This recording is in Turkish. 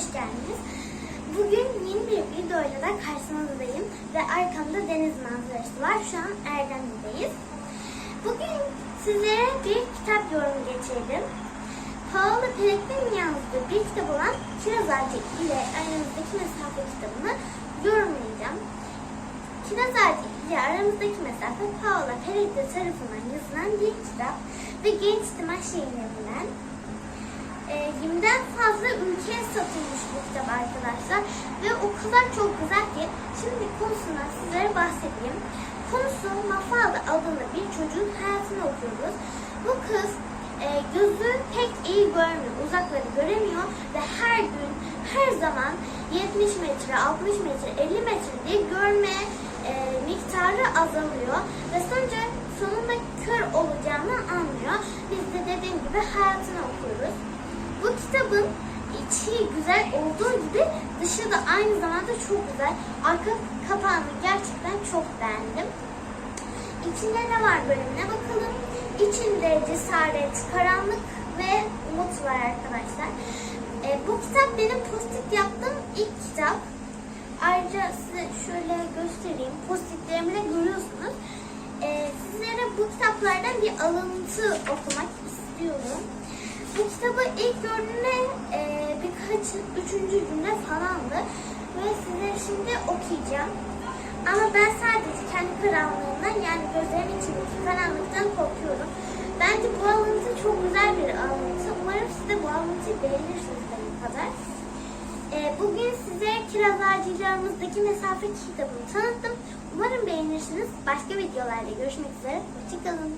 hoş geldiniz. Bugün yeni bir videoyla da karşınızdayım ve arkamda deniz manzarası var. Şu an Erdemli'deyiz. Bugün sizlere bir kitap yorumu geçirdim. Paolo Pellegrini yazdığı bir kitap olan Kiraz Ağacı ile aramızdaki mesafe kitabını yorumlayacağım. Kiraz Ağacı ile aramızdaki mesafe Paolo Pellegrini tarafından yazılan bir kitap ve genç Dimaş yayınlarından e, 20'den fazla bu kitap arkadaşlar. Ve o kadar çok güzel ki şimdi konusundan sizlere bahsedeyim. Konusu Mafalda adında bir çocuğun hayatını okuyoruz. Bu kız e, gözü pek iyi görmüyor, uzakları göremiyor ve her gün, her zaman 70 metre, 60 metre, 50 metre diye görme e, miktarı azalıyor ve sonuca sonunda kör olacağını anlıyor. Biz de dediğim gibi hayatını okuyoruz. Bu kitabın içi güzel olduğu gibi dışı da aynı zamanda çok güzel. Arka kapağını gerçekten çok beğendim. İçinde ne var bölümüne bakalım. İçinde cesaret, karanlık ve umut var arkadaşlar. E, bu kitap benim post-it yaptığım ilk kitap. Ayrıca size şöyle göstereyim. Post-itlerimi de görüyorsunuz. E, sizlere bu kitaplardan bir alıntı okumak istiyorum. Bu kitabı ilk gördüğümde birkaç, üçüncü cümle falandı. Ve size şimdi okuyacağım. Ama ben sadece kendi karanlığından yani gözlerimin içindeki karanlıktan korkuyorum. Bence bu alıntı çok güzel bir alıntı. Umarım siz de bu alıntıyı beğenirsiniz benim kadar. E, bugün size Kiraz Ağacı aramızdaki mesafe kitabını tanıttım. Umarım beğenirsiniz. Başka videolarda görüşmek üzere. Hoşçakalın.